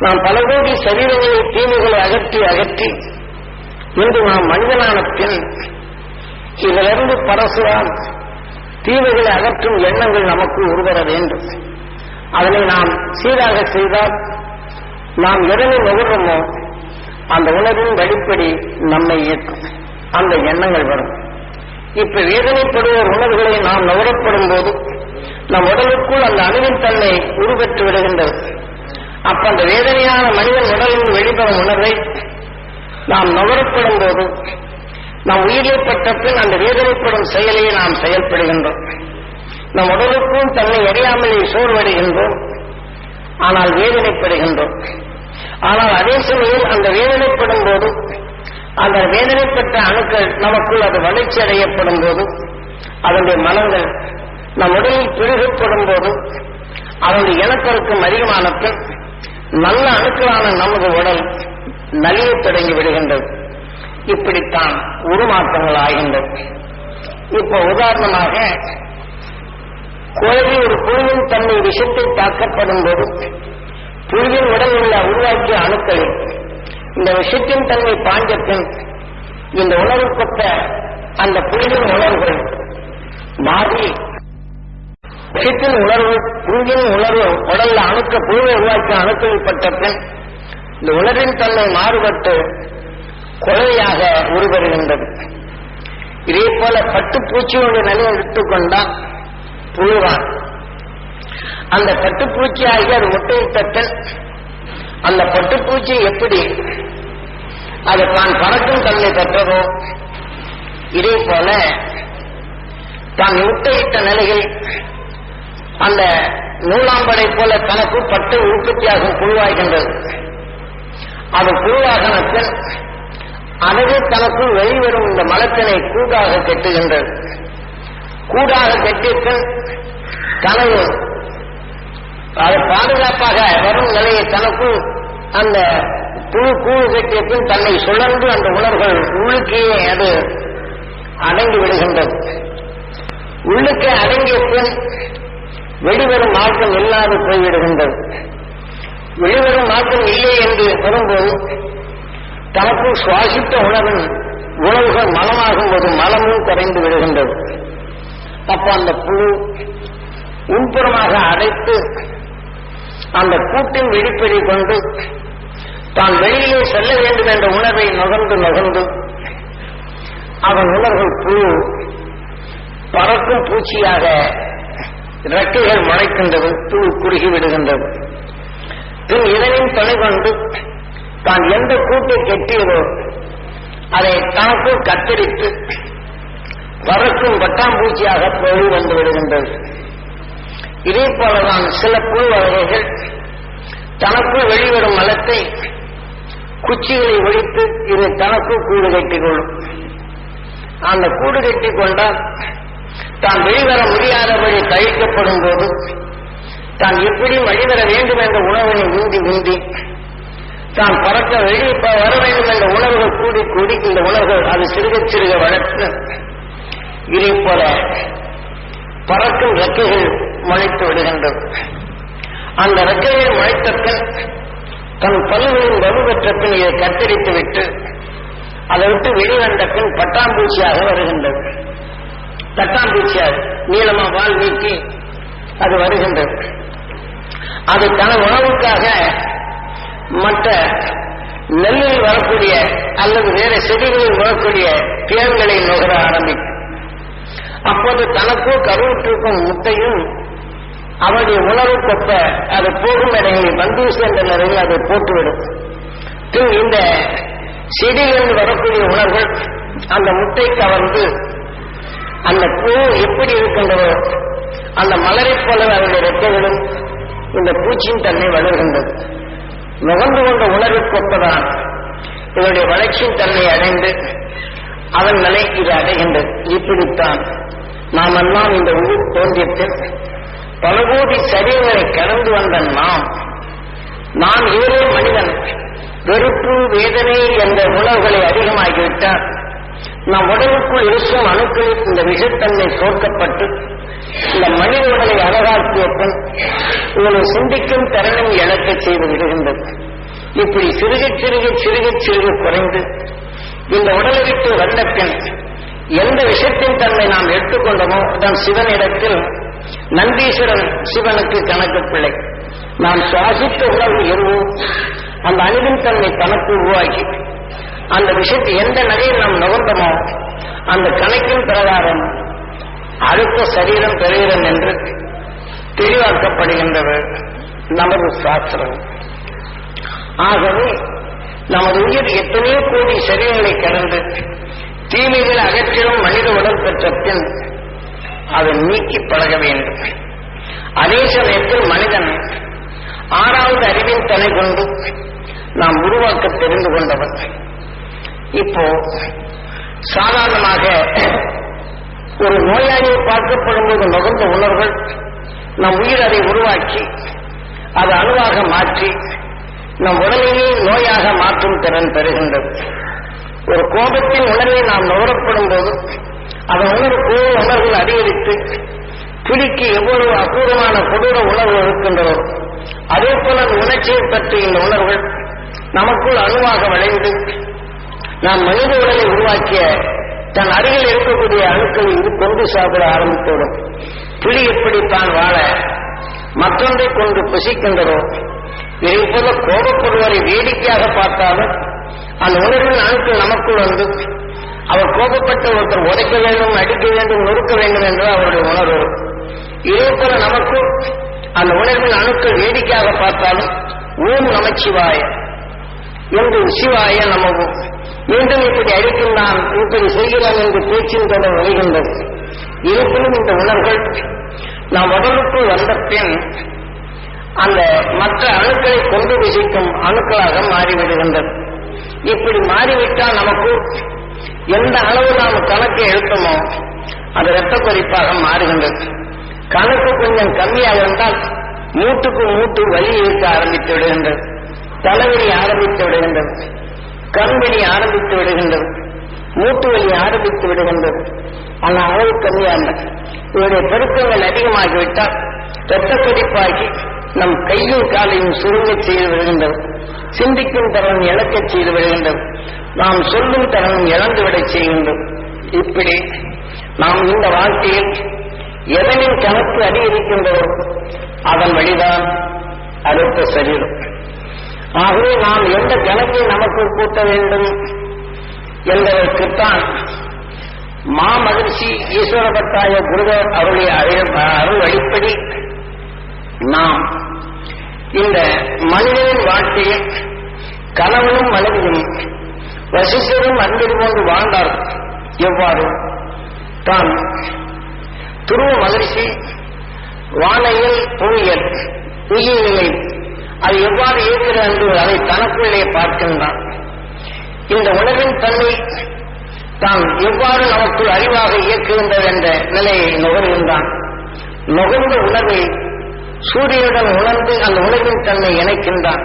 நாம் பல கோடி சரீரங்களில் தீமைகளை அகற்றி அகற்றி இன்று நாம் மனிதனான பின் இதிலிருந்து பரசுராம் தீமைகளை அகற்றும் எண்ணங்கள் நமக்கு உருவர வேண்டும். அதனை நாம் சீராக செய்தால் நாம் எதனை நுகர்றோமோ அந்த உணர்வின் வழிப்படி நம்மை இயக்கும். அந்த எண்ணங்கள் வரும். இப்ப வேதனைப்படுவோர் உணர்வுகளை நாம் நுகரப்படும் போது நம் உடலுக்குள் அந்த அணுவின் தன்மை உருவெற்று விடுகின்றது. அப்ப அந்த வேதனையான மனிதன் உடலின் வெளிப்படும் உணர்வை நாம் நுகரப்படும் போது நாம் உயிரிழப்பட்ட பின் அந்த வேதனைப்படும் செயலையே நாம் செயல்படுகின்றோம். நம் உடலுக்கும் தன்னை அறியாமலே சோர்வடைகின்றோம். ஆனால் வேதனைப்படுகின்றோம். ஆனால் அதே சமயம் அந்த வேதனைப்படும் போது அந்த வேதனைப்பட்ட அணுக்கள் நமக்குள் அது வளர்ச்சி அடையப்படும் போது அதனுடைய மனங்கள் நம் உடலில் பெருகப்படும் போது அதனுடைய இனப்பெருக்கம் அதிகமான பின் நல்ல அணுக்களான நமது உடல் நலியத் தொடங்கி விடுகின்றது. இப்படித்தான் உருமாற்றங்கள் ஆகின்றது. இப்ப உதாரணமாக கோழி ஒரு புழுவின் தன்மை விஷத்தை தாக்கப்படும் போது புழுவின் உடல் உள்ள உருவாக்கிய அணுக்களில் இந்த விஷத்தின் தன்மை பாய்ந்த பின் இந்த உணர்வு அந்த புழுவின் உணர்வுகள் மாறி சித்தின் உணர்வு புங்கின் உணர்வு உடல்ல அணுக்க புழுவை உருவாக்கி அணுக்களில் பின் இந்த உணர்வின் தன்மை மாறுபட்டு கொலையாக உருவருகின்றது இதே போல பட்டுப்பூச்சியோட நிலையை எடுத்துக்கொண்டால் புழுவான். அந்த பட்டுப்பூச்சி ஆகிய அது முட்டையிட்டல் அந்த பட்டுப்பூச்சி எப்படி அது தான் பறக்கும் தன்மை பெற்றதோ இதே போல தான் முட்டையிட்ட நிலையில் அந்த நூலாம்படை போல தனக்கு பட்டு உற்பத்தியாகும் குழுவாகின்றது அது புழுவாகின பின் அதுவே தனக்கு வெளிவரும் இந்த மலத்தினை கூடாக கெட்டுகின்றது. கூடாக கெட்டிய தனது அது பாதுகாப்பாக வரும் நிலையை தனக்குள் அந்த புழு கூழு கட்டிய பின் தன்னை சுழன்று அந்த உணர்வுகள் உள்ளுக்கே அது அடங்கி விடுகின்றது. உள்ளுக்கே அடங்கிய பின் வெளிவரும் மாற்றம் இல்லாது போய்விடுகின்றது. வெளிவரும் மாற்றம் இல்லை என்று வரும்போது தனக்கு சுவாசித்த உணவின் உணவுகள் மனமாகும் போது மலமும் குறைந்து விடுகின்றது. அப்ப அந்த புழு உள்புறமாக அடைத்து அந்த கூட்டின் வெளிப்படி கொண்டு தான் வெளியிலே செல்ல வேண்டும் என்ற உணர்வை நுகர்ந்து நுகர்ந்து அவன் உணர்வு புழு பறக்கும் பூச்சியாக ரெக்கைகள் மறைக்கின்றது தூள் குறுகி விடுகின்றது. பின் இதனின் துணை கொண்டு தான் எந்த கூட்டை கெட்டியதோ அதை தனக்கு கத்தரித்து பறக்கும் பட்டாம்பூச்சியாக போய் வந்து விடுகின்றது. இதே போலதான் சில புழு வகைகள் தனக்குள் வெளிவரும் மலத்தை குச்சிகளை ஒழித்து இது தனக்கு கூடு கட்டிக்கொள்ளும். அந்த கூடு கட்டிக் கொண்டால் தான் வெளிவர முடியாதபடி கழிக்கப்படும் போது தான் எப்படி வழிவர வேண்டும் என்ற உணவினை உந்தி உந்தி தான் பறக்க வெளியே வர வேண்டும் என்ற உணவுகள் கூடி கூடி இந்த உணவுகள் அது சிறுக சிறுக வளர்த்து இதே போல பறக்கும் ரெக்கைகள் முளைத்து விடுகின்றது. அந்த ரெக்கைகள் முளைத்தப்பின் தன் பல்களின் வலுப்பெற்ற பின் இதை கத்தரித்து விட்டு அதை விட்டு வெளிவந்த பின் பட்டாம்பூச்சியாக வருகின்றது. தட்டாம்பூச்சியார் நீளமா வால் நீக்கி அது வருகின்றது. அது தன உணவுக்காக மற்ற நெல்லில் வரக்கூடிய அல்லது வேற செடிகளில் வரக்கூடிய பேர்களை நுகர ஆரம்பிக்கும். அப்போது தனக்கோ கருவுற்றிருக்கும் முட்டையும் அவருடைய உணவு கொப்ப அது போகும் நிலையில் வந்து என்ற நிலையில் அதை போட்டுவிடும். பின் இந்த செடிகளில் வரக்கூடிய உணர்வுகள் அந்த முட்டை கவர்ந்து அந்த பூ எப்படி இருக்கின்றதோ அந்த மலரைப் போல அவருடைய ரெக்கைகளும் இந்த பூச்சியின் தன்மை வளர்கின்றது. நுகர்ந்து கொண்ட உணர்வுக்கொப்பதான் இதனுடைய வளர்ச்சியின் தன்மை அடைந்து அதன் நிலை இது அடைகின்றது. இப்படித்தான் நாமெல்லாம் இந்த ஊர் தோன்றியத்தில் பல கோடி சரீரங்களை கடந்து வந்த நாம் நான் ஏதோ மனிதன் வெறுப்பு வேதனை என்ற உணவுகளை அதிகமாகிவிட்டால் நம் உடலுக்குள் இருக்கும் அணுக்களில் இந்த விஷத்தன்மை சோர்க்கப்பட்டு இந்த மனித உடலை அழகாக்கிய பின் இவனை சிந்திக்கும் திறனும் இழக்க செய்து விடுகின்றது. இப்படி சிறுக சிறுக சிறுக சிறுக குறைந்து இந்த உடலை விட்டு வந்த பின் எந்த விஷயத்தின் தன்மை நாம் எடுத்துக்கொண்டோமோ அதன் சிவனிடத்தில் நந்தீஸ்வரன் சிவனுக்கு கணக்கு பிள்ளை நாம் சுவாசித்த உணவு எதுவோ அந்த அணுவின் தன்மை தனக்கு உருவாக்கி அந்த விஷயத்தை எந்த நகையில் நாம் நுகர்ந்தோமோ அந்த கணக்கின் பிரகாரம் அடுத்த சரீரம் பெறுகிறோம் என்று தெளிவாக்கப்படுகின்றது நமது சாஸ்திரம். ஆகவே நமது உயிர் எத்தனையோ கோடி சரீரங்களை கடந்து தீமைகள் அகற்றிடும் மனித உடல் பெற்ற பின் அதை நீக்கி பழக வேண்டும். அதே சமயத்தில் மனிதன் ஆறாவது அறிவின் தலை கொண்டு நாம் உருவாக்க தெரிந்து கொண்டவன். இப்போ சாதாரணமாக ஒரு நோயாளியை பார்க்கப்படும் போது நுகர்ந்த உணர்வுகள் நம் உயிர் அதை உருவாக்கி அது அணுவாக மாற்றி நம் உடலையே நோயாக மாற்றும் திறன் பெறுகின்றது. ஒரு கோபத்தின் உணர்வை நாம் நுகரப்படும் போது அதன் உணர்வு உணர்வுகள் அதிகரித்து புலிக்கு எவ்வளவு அபூர்வமான கொடூர உணர்வு இருக்கின்றதோ அதே போல அந்த உணர்ச்சியை பற்றி இந்த உணர்வுகள் நமக்குள் அணுவாக விளைந்து நாம் மனித உடலை உருவாக்கிய தன் அருகில் இருக்கக்கூடிய அணுக்களை இது கொண்டு சாப்பிட ஆரம்பித்தோடும். புலி எப்படி தான் வாழ மற்றொன்றை கொண்டு புசிக்கின்றதோ இதை போல கோபப்படுவரை வேடிக்கையாக பார்த்தாலும் அந்த உணர்வின் அணுக்கள் நமக்குள் வந்து அவர் கோபப்பட்ட ஒருத்தர் உடைக்க வேண்டும் அடிக்க வேண்டும் நொறுக்க வேண்டும் என்று அவருடைய உணர்வு. இதே போல நமக்கு அந்த உணர்வின் அணுக்கள் வேடிக்கையாக பார்த்தாலும் ஓம் நமச்சிவாய. என்று சிவாய நமவும். மீண்டும் இப்படி அடிக்கின்றான் இப்படி செய்கிறான் என்று பேச்சின் தொடர் வருகின்றது. இருப்பினும் இந்த உணர்வுகள் நாம் உடலுக்குள் வந்த பின் அந்த மற்ற அணுக்களை கொண்டு விசிக்கும் அணுக்களாக மாறிவிடுகின்றது. இப்படி மாறிவிட்டால் நமக்கு எந்த அளவு நாம் கணக்கு எழுத்தமோ அது இரத்த கொதிப்பாக மாறுகின்றது. கணக்கு கொஞ்சம் கம்மியாக இருந்தால் மூட்டுக்கு மூட்டு வலி இருக்க ஆரம்பித்து விடுகின்றது. தலைவலி ஆரம்பித்து விடுகின்றது. கண்வெளி ஆரம்பித்து விடுகின்றது. மூட்டு வலி ஆரம்பித்து விடுகின்றது. ஆனால் அளவு கம்மியாக இவருடைய பெருக்கங்கள் அதிகமாகிவிட்டால் இரத்த கொதிப்பாகி நம் கையும் காலையும் சுருங்க செய்து விடுகின்றது. சிந்திக்கும் தரம் இழக்கச் செய்து விடுகின்றது. நாம் சொல்லும் தரம் இழந்துவிடச் செய்கின்றோம் இப்படி நாம் இந்த வாழ்க்கையில் எதனின் கணக்கு அதிகரிக்கின்றதோ அதன் வழிதான் அடுத்த சரீரம். ஆகவே நாம் எந்த ஜனத்தை நமக்கு கூட்ட வேண்டும் என்பதற்குத்தான் மாமகிழ்ச்சி ஈஸ்வரபத்தாய குருதர் அருளிய அருள் அடிப்படை நாம். இந்த மனிதனின் வாழ்க்கையில் கணவனும் மனைவியும் வசிஷ்டரும் அன்பில் போன்று வாழ்ந்தார். எவ்வாறு? தான் துருவ மகிழ்ச்சி வானையில் புவியல் உயிர்நிலை அது எவ்வாறு இருக்கிறது என்று அதை தனக்குள்ளே பார்க்கின்றான். இந்த உணர்வின் தன்மை தான் எவ்வாறு நமக்குள் அறிவாக இயக்குகின்றது என்ற நிலையை நுகர்கின்றான். நுகர்ந்த உணர்வை சூரியனுடன் உணர்ந்து அந்த உணர்வின் தன்மை இணைக்கின்றான்.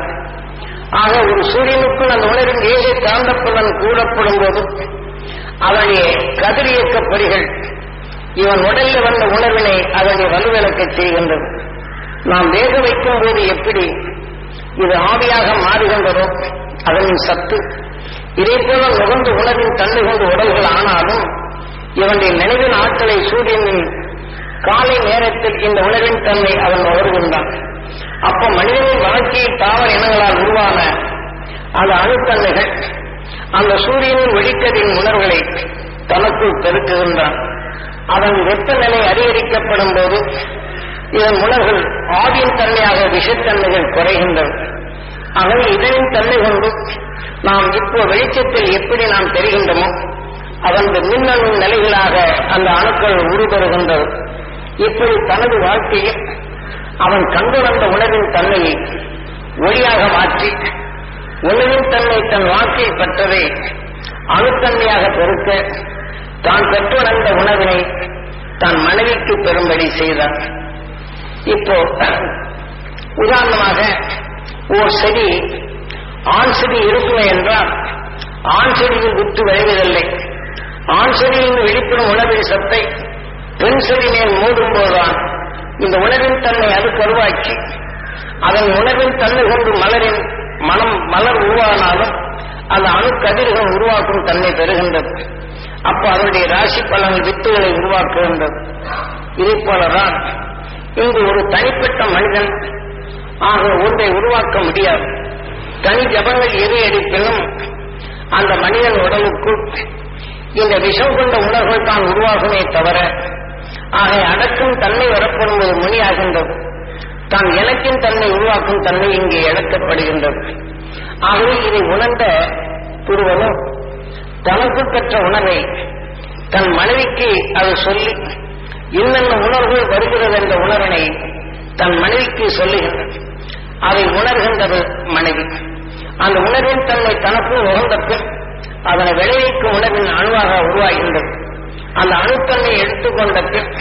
ஆக ஒரு சூரியனுக்குள் அந்த உணர்வின் ஏழை காந்தப்புலன் கூடப்படும் போது அவனுடைய கதிரியக்க பொறிகள் இவன் உடலில் வந்த உணர்வினை அதனை வலுவிழக்கச் செய்கின்றது. நாம் வேக வைக்கும் போது எப்படி இது ஆவியாக மாறுகின்றதோ அதனின் சத்து. இதே போல நுகர்ந்து உணர்வின் தள்ளுகொண்டு உடல்கள் ஆனாலும் இவனுடைய நினைவின் ஆட்களை சூரியனின் காலை நேரத்தில் இந்த உணர்வின் தன்மை அவன் உணர்கின்றான் அப்ப மனிதனின் வாழ்க்கையை தாவர இனங்களால் உருவான அந்த அணுத்தன்மைகள் அந்த சூரியனின் ஒழிக்கதின் உணர்வுகளை தனக்குள் பெருக்குகின்றான். அதன் வெப்பநிலை அதிகரிக்கப்படும் போது இதன் உணர்வுகள் ஆவியின் தன்மையாக விஷத்தன்மைகள் குறைகின்றன. ஆகவே இதனின் தன்மை கொண்டு நாம் இப்போ வெளிச்சத்தில் எப்படி நாம் தெரிகின்றோமோ அவனது மின்னணு நிலைகளாக அந்த அணுக்கள் உருபெறுகின்றது இப்படி தனது வாழ்க்கையில் அவன் கண்டு வந்த உணவின் தன்மையை ஒளியாக மாற்றி உணவின் தன்மை தன் வாழ்க்கையில் பெற்றதை அணுத்தன்மையாக பெருக்க தான் பெற்றுணர்ந்த உணவினை தான் மனைவிக்கு பெறும்படி செய்தார். இப்போ உதாரணமாக ஓர் செடி ஆண் செடி இருக்குமே என்றால் ஆண் செடியில் விட்டு விளைவதில்லை. ஆண் செடியின் வெளிப்படும் உணவின் சத்தை பெண் செடி மேல் மூடும் போதுதான் இந்த உணவின் தன்மை அது கருவாக்கி அதன் உணவின் தன்மை கொண்டு மலரின் மனம் மலர் உருவானாலும் அந்த அணுக்கதிர்கள் உருவாக்கும் தன்மை பெறுகின்றது. அப்போ அதனுடைய ராசி பலன்கள் வித்துகளை உருவாக்குகின்றது. இதை போலதான் இங்கு ஒரு தனிப்பட்ட மனிதன். ஆக ஒன்றை உருவாக்க முடியாது. தனி ஜபங்கள் எது எடுப்பினும் அந்த மனிதன் உடலுக்குள் இந்த விஷம் கொண்ட உணர்வுகள் தான் உருவாகுமே தவிர ஆக அடக்கும் தன்மை வரப்படும் ஒரு மொழியாகின்றது தான் எனக்கின் தன்மை உருவாக்கும் தன்மை இங்கே இழக்கப்படுகின்றது. ஆகவே இதை உணர்ந்த துருவனும் தனக்கு பெற்ற உணர்வை தன் மனைவிக்கு அது சொல்லி இன்னென்ன உணர்வுகள் வருகிறது என்ற உணர்வினை தன் மனைவிக்கு சொல்லுகின்றது. அதை உணர்கின்றது மனைவி. அந்த உணர்வின் தன்மை தனக்கு உகந்த பின் அதனை விளைவிக்கும் உணர்வின் அணுவாக உருவாகின்றது. அந்த அணுத்தன்மை எடுத்துக்கொண்ட பின்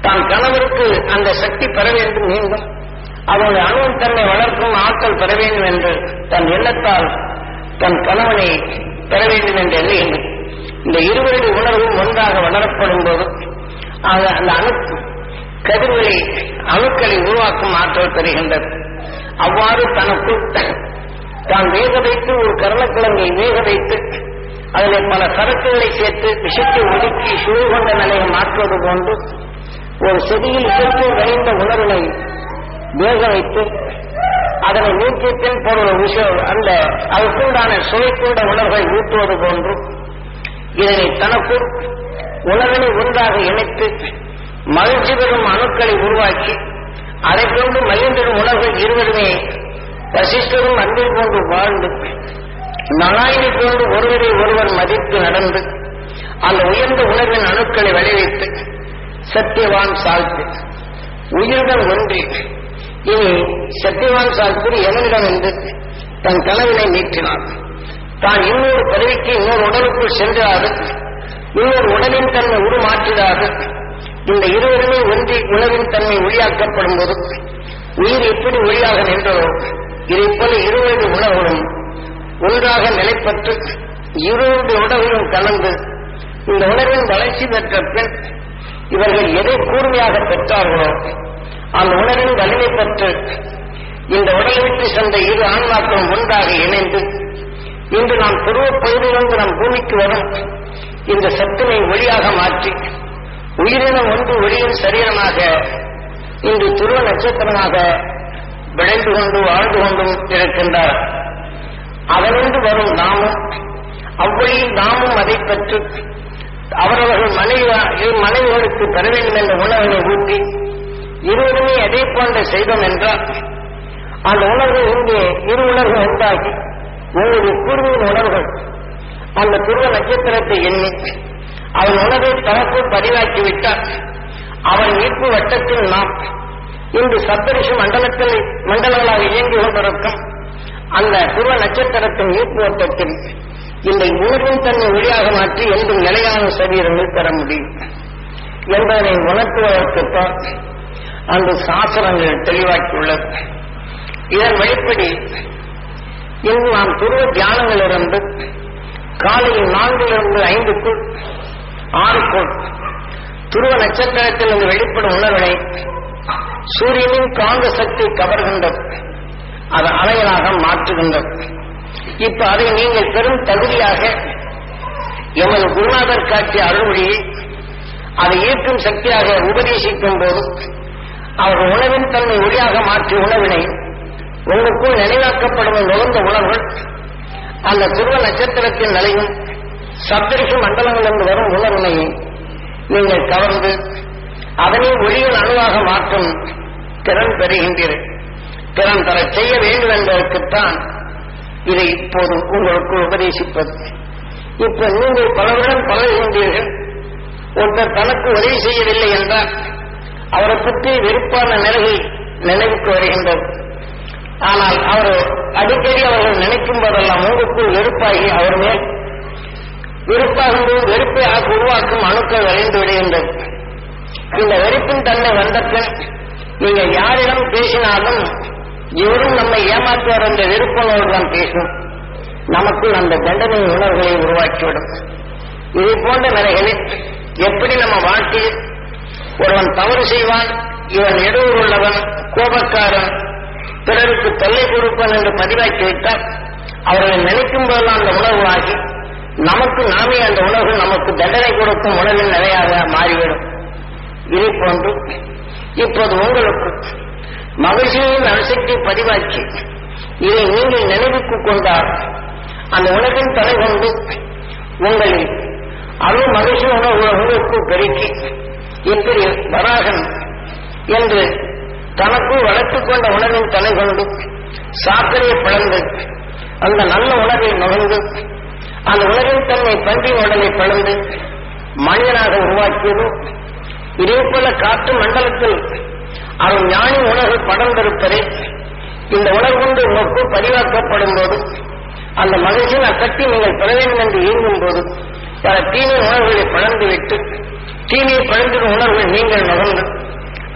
தான் கணவருக்கு அந்த சக்தி பெற வேண்டும் மீண்டும் அவனுடைய அணுவின் தன்மை வளர்க்கும் ஆற்றல் பெற வேண்டும் என்று தன் எண்ணத்தால் தன் கணவனை பெற வேண்டும் என்று எண்ணுகின்றது. இந்த இருவருடைய உணர்வும் ஒன்றாக வளரப்படும் போது அந்த அணு கதிர்களை அணுக்களை உருவாக்கும் ஆற்றல் பெறுகின்றது. அவ்வாறு தனக்குள் தான் வேக வைத்து ஒரு கருணக்கிழங்கை வேக வைத்து அதில் பல சரக்குகளை சேர்த்து விஷத்தை ஒதுக்கி சுழல் கொண்ட நிலையை மாற்றுவது போன்று ஒரு செடியில் இயற்கை விளைந்த உணர்வை வேக வைத்து அதனை நீக்கியத்தின் பொருள் விஷயம் அந்த அதற்குண்டான சுவைக்குண்ட உணர்வை ஊட்டுவது போன்று இதனை தனக்குள் உலகனை ஒன்றாக இணைத்து மகிழ்ச்சி பெறும் அணுக்களை உருவாக்கி அதை கொண்டு மகிழ்ந்திடும் உலகம் இருவருமே வசிஷ்டரும் அன்பில் கொண்டு வாழ்ந்து நாராயணி கொண்டு ஒருவரை ஒருவர் மதித்து நடந்து அந்த உயர்ந்த உலகின் அணுக்களை விளைவித்து சத்தியவான் சாழ்த்து உயிருடன் ஒன்றி. இனி சத்தியவான் சாழ்த்து எவனிடம் என்று தன் கனவினை நீட்டினார் தான் இன்னொரு பதவிக்கு இன்னொரு உடலுக்குள் சென்றார்கள் இன்னொரு உடலின் தன்மை உருமாற்றுதாக இந்த இருவருமே ஒன்றி உணவின் தன்மை ஒளியாக்கப்படும் போது உயிர் எப்படி ஒளியாக நின்றதோ இதைப் போல இருவரது உணவுகளும் ஒன்றாக நிலைப்பட்டு இருவரது உணவிலும் கலந்து இந்த உணர்வின் வளர்ச்சி பெற்ற பின் இவர்கள் எதை கூர்மையாக பெற்றார்களோ அந்த உணர்வின் வலிமை பெற்று இந்த உடலை விட்டு சென்ற இரு ஆன்மாக்களும் ஒன்றாக இணைந்து இன்று நாம் துருவப் பகுதியிலிருந்து நம் பூமிக்கு வரும் இந்த சத்தினை ஒளியாக மாற்றி உயிரினம் ஒன்று ஒளியின் சரீரமாக இன்று துருவ நட்சத்திரமாக விளைந்து கொண்டு வாழ்ந்து கொண்டும் இருக்கின்றார். அதனின்று வரும் நாமும் அவ்வழியில் நாமும் அதை பெற்று அவரவர்கள் மனைவி மனைவிகளுக்கு பெற வேண்டும் என்ற உணர்வினை ஊட்டி இருவருமே அதே போன்ற செய்தோம் என்றால் அந்த உணர்வு இங்கே இரு உணர்வு உண்டாகி உங்களுடைய கூர்மையின் உணர்வுகள் அந்த துருவ நட்சத்திரத்தை எண்ணி அவன் உணவை தனக்கு பதிவாக்கிவிட்டால் அவன் ஈர்ப்பு வட்டத்தில் நாம் இன்று சப்தரிஷி மண்டலத்தில் மண்டலங்களாக இயங்கி கொண்டிருக்கும் அந்த துருவ நட்சத்திரத்தின் ஈர்ப்பு வட்டத்தில் இந்த உணர்வின் தன்னை ஒளியாக மாற்றி என்றும் நிலையான சரீரங்கள் பெற முடியும் என்பதனை உணர்த்துவதற்குத்தான் அந்த சாசனங்கள் தெளிவாக்கியுள்ளது. இதன் வழிப்படி இன்று நாம் துருவ தியானங்களிலிருந்து காலையில் நான்கிலிருந்து ஐந்துக்குள் ஆறுக்குள் துருவ நட்சத்திரத்தில் இருந்து வெளிப்படும் உணர்வினை சூரியனின் காந்த சக்தி கவர்கின்றது அது அலைகளாக மாற்றுகின்றது இப்ப அதை நீங்கள் பெரும் தகுதியாக எமது குருநாதர் காட்டிய அருள்மொழியை அதை ஈர்க்கும் சக்தியாக உபதேசிக்கும் போது அவர் உணவின் தன்மை ஒளியாக மாற்றிய உணவினை உங்களுக்குள் நினைவாக்கப்படும் நுகர்ந்த உணர்வுகள் அந்த துருவ நட்சத்திரத்தின் நிலையும் சப்தரிஷி மண்டலங்களிலிருந்து வரும் உணர்வினை நீங்கள் கவர்ந்து அதனை ஒளியின் அணுவாக மாற்றும் திறன் பெறுகின்றீர்கள் திறன் தர செய்ய வேண்டும் என்பதற்குத்தான் இதை இப்போது உங்களுக்கு உபதேசிப்பது. இப்ப நீங்கள் பலருடன் பழகுகின்றீர்கள். ஒருத்தர் தனக்கு உதவி செய்யவில்லை என்றால் அவரை பற்றி வெறுப்பான நிலையை நினைவுக்கு வருகின்றது. ஆனால் அவர் அடிக்கடி அவர்கள் நினைக்கும் போதெல்லாம் உங்களுக்குள் வெறுப்பாகி அவர் மேல் வெறுப்பாகும் வெறுப்பை உருவாக்கும் அணுக்கள் விளைந்து விடுகின்றது இந்த வெறுப்பின் தன்மை வந்த நீங்க யாரிடம் பேசினாலும் இவரும் நம்மை ஏமாற்றுவார் என்ற வெறுப்பனோடு தான் பேசும். நமக்குள் அந்த தண்டனை உணர்வுகளை உருவாக்கிவிடும். இது போன்ற நிலைகளில் எப்படி நம்ம வாழ்க்கையில் ஒருவன் தவறு செய்வான் இவன் எடுவுள்ளவன் உள்ளவன் கோபக்காரன் பிறருக்கு தொல்லை கொடுப்பன் என்று பதிவாக்கி விட்டால் அவர்களை நினைக்கும் போதெல்லாம் அந்த உணவு ஆகி நமக்கு நாமே அந்த உணவு நமக்கு தண்டனை கொடுக்கும் உணர்வின் நிலையாக மாறிவிடும். இதை போன்று இப்போது உங்களுக்கு மகிழ்ச்சியின் அணுசக்தி பதிவாக்கி இதை நீங்கள் நினைவுக்கு கொண்டால் அந்த உணவின் தலை கொண்டு உங்களில் அருள் மகிழ்ச்சி உணவு உங்களுக்கு பெருக்கி இப்படி வராகன் என்று தனக்குள் வளர்த்துக் கொண்ட உணவின் தலை கொண்டு சாக்கரையை பிளந்து. அந்த நல்ல உணவை நுகர்ந்து அந்த உணவின் தன்மை பன்றி உடலை பிளந்து மனிதனாக உருவாக்கியது. இதே போல காற்று மண்டலத்தில் அவன் ஞானி உணவு படர்ந்திருப்பதை இந்த உணர்வுண்டு நோக்கு பதிவாக்கப்படும் போது அந்த மகிழ்ச்சியின் அக்கட்டி நீங்கள் பெற வேண்டும் என்று இயங்கும் போது பல தீமை உணர்வுகளை பழந்து விட்டு தீமையை பழந்துடும் உணர்வுகள் நீங்கள் நுகர்ந்து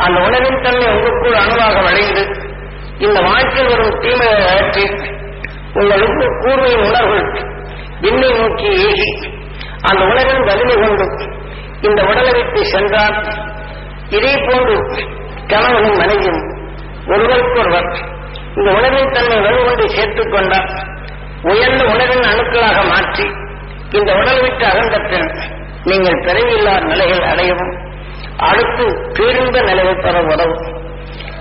அந்த உணவின் தன்மை உங்களுக்குள் அணுவாக வளைந்து இந்த வாழ்க்கையில் வரும் தீமையை அகற்றி உங்களுக்கு கூர்மையின் உணர்வுகள் விண்ணை நோக்கி ஏகி அந்த உணவின் வலிமை கொண்டு இந்த உடலை விட்டு சென்றால் இதே போன்று கணவனும் மனைவியும் ஒருவருக்கொருவர் இந்த உணவின் தன்மை வலுவொன்று சேர்த்துக் கொண்டால் உயர்ந்த உணவின் அணுக்களாக மாற்றி இந்த உடல் விட்டு அகன்ற பின் நீங்கள் பிறவியில்லாத நிலைகள் அடையவும் அடுத்து பேருந்த நிலையை பெற உதவும்.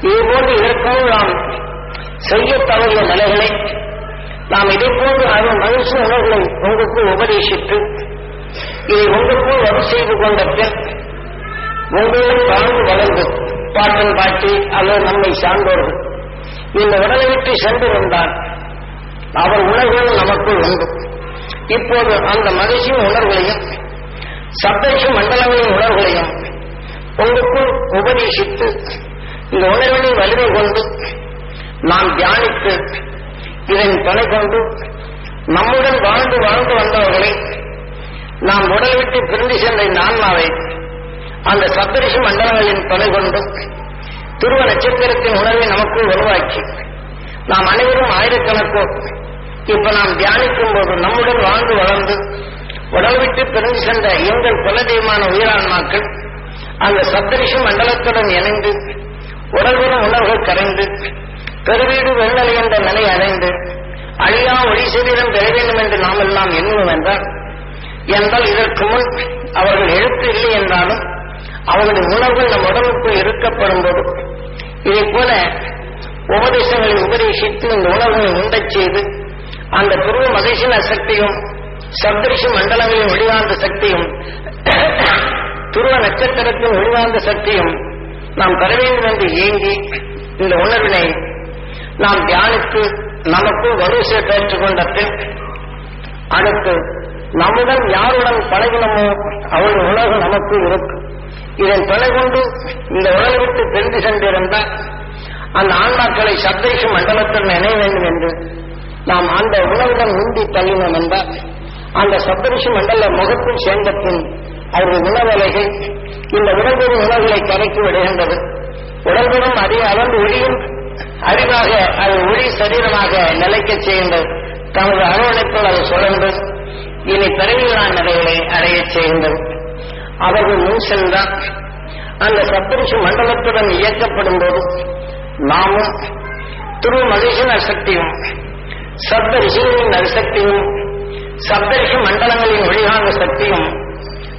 இதுபோன்று இதற்கும் நாம் செய்ய தவறிய நிலைகளை நாம் இதை போன்று அதன் மகிழ்ச்சி உணர்வுகளை உங்களுக்கு உபதேசித்து இதை உங்களுக்கு வரு செய்து கொண்ட பின் உங்களுடன் வளர்ந்து வளர்ந்து பாட்டன் பாட்டி அல்லது நம்மை சார்ந்தோர்கள் இந்த உடலை விட்டு சென்று வந்தால் அவர் உணர்வுகள் நமக்குள் உண்டு. இப்போது அந்த மகிழ்ச்சியின் உணர்வுகளையும் சப்தரிஷி மண்டலங்களின் உணர்வுகளையும் உங்களுக்குள் உபதேசித்து இந்த உணர்வினை வலிமை கொண்டு நாம் தியானித்து இதன் துணை கொண்டு நம்முடன் வாழ்ந்து வாழ்ந்து வந்தவர்களை நாம் உடல் விட்டு பிரிந்து சென்ற இந்த ஆன்மாவை அந்த சப்தரிஷி மண்டலங்களின் துணை கொண்டு துருவ நட்சத்திரத்தின் உணர்வை நமக்கு உருவாக்கி நாம் அனைவரும் ஆயிரக்கணக்கோ இப்ப நாம் தியானிக்கும் போது நம்முடன் வாழ்ந்து வளர்ந்து உடல் விட்டு பிரிந்து சென்ற எங்கள் குலதெய்வமான உயிரான்மாக்கள் அந்த சப்தரிஷி மண்டலத்துடன் இணைந்து உடல்புறம் உணர்வுகள் கரைந்து பெருவீடு வெள்ளலை என்ற நிலை அடைந்து அழியா ஒளி சரீரம் பெற வேண்டும் என்று நாம் எல்லாம் எண்ணுவோம் என்றால் என்றால் இதற்கு முன் அவர்கள் எழுத்து இல்லை என்றாலும் அவர்களுடைய உணர்வுகள் நம் உடலுக்குள் இருக்கப்படும் போது இதை போல உபதேசங்களை உபதேசித்து இந்த உணர்வுகளை உண்டச் செய்து அந்த துருவ மகேஷன சக்தியும் சப்தரிஷ மண்டலங்களின் வெளிவார்ந்த சக்தியும் துருவ நட்சத்திரத்தின் வெளிவார்ந்த சக்தியும் நாம் பெற வேண்டும் என்று ஏங்கி இந்த உணர்வினை நாம் தியானித்து நமக்கு வலுசை பெற்றுக்கொண்ட பின் அடுத்து நம்முடன் யாருடன் பழகினமோ அவள் உணர்வு நமக்கு இருக்கும் இதன் துணை கொண்டு இந்த உடலை விட்டு பிரிந்து சென்றிருந்தால் அந்த ஆன்மாக்களை சப்தேஷ மண்டலத்தில் நினைய வேண்டும் என்று நாம் அந்த உணவுடன் உந்தி தள்ளினோம் என்றால் அந்த சப்தரிஷி மண்டல முகத்தில் சேர்ந்த பின் அவருடைய உணவலைகள் இந்த உடல்பெறும் உணவுகளை கரைக்கு விடுகின்றது. உடல்பெறும் அதே அளந்து ஒளியும் அறிவாக அது ஒளி சரீரமாக நிலைக்கச் செய்கின்றது. தமது அரவணைப்பில் அது சுழன்று இனி பிறவிகளான நிலைகளை அடையச் செய்கின்றது. அவர்கள் முன் சென்றால் அந்த சப்தரிஷி மண்டலத்துடன் இயக்கப்படும் போது நாமும் துரு மகிஷன் அசக்தியும் சப்த ரிஷிகளின் அரிசக்தியும் சப்தரிஷி மண்டலங்களின் ஒளிகாந்த சக்தியும்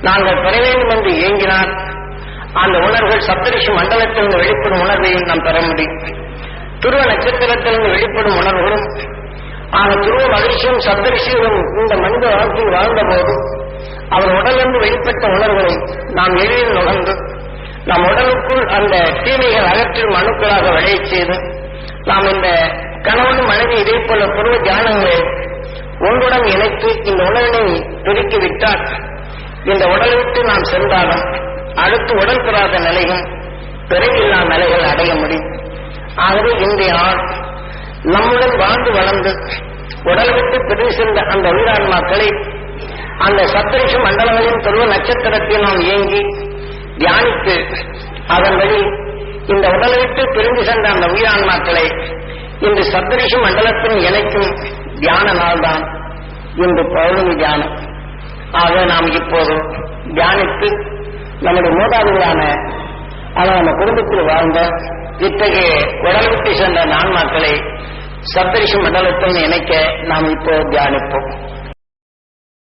நாங்கள் பெற வேண்டும் என்று இயங்கினால் அந்த உணர்வுகள் சப்தரிஷி மண்டலத்திலிருந்து வெளிப்படும் உணர்வையும் நாம் பெற முடியும். துருவ நட்சத்திரத்திலிருந்து வெளிப்படும் உணர்வுகளும் ஆக துருவ மகிழ்ச்சியும் சப்தரிஷியும் இந்த மனித வாழ்க்கையில் வாழ்ந்தபோது அவர் உடலிருந்து வெளிப்பட்ட உணர்வுகளை நாம் எளிதில் நுகர்ந்து நம் உடலுக்குள் அந்த தீமைகள் அகற்றும் அணுக்களாக விளைய செய்து நாம் இந்த கணவனும் மனைவி இதே போல பொருள் தியானங்களை ஒன்றுடன் இணைத்து இந்த உணவினை பெருக்கிவிட்டால் இந்த உடலை விட்டு நாம் சென்றாலும் அடுத்து உடல் பெறாத நிலையும் பிறகில்லா நிலைகள் அடைய முடியும். ஆகவே இன்றைய நாள் நம்முடன் வாழ்ந்து வளர்ந்து உடல் விட்டு பிரிவு சென்ற அந்த உயிரான்மாக்களை அந்த சத்தரிஷ மண்டலங்களின் துருவ நட்சத்திரத்தை நாம் இயங்கி தியானித்து அதன் வழி இந்த உடலை விட்டு பிரிந்து சென்ற அந்த உயிரான்மாக்களை இன்று சத்தரிஷ மண்டலத்தின் இணைக்கும் தியான நாள்தான் இன்று பௌர்ணமி தியானம். ஆக நாம் இப்போது தியானித்து நம்முடைய மூதாதிகளான ஆனால் நம்ம குடும்பத்தில் வாழ்ந்த இத்தகைய உடல் விட்டு சென்ற நான்மாக்களை சப்தரிஷி மண்டலத்தை நினைக்க நாம் இப்போ தியானிப்போம்.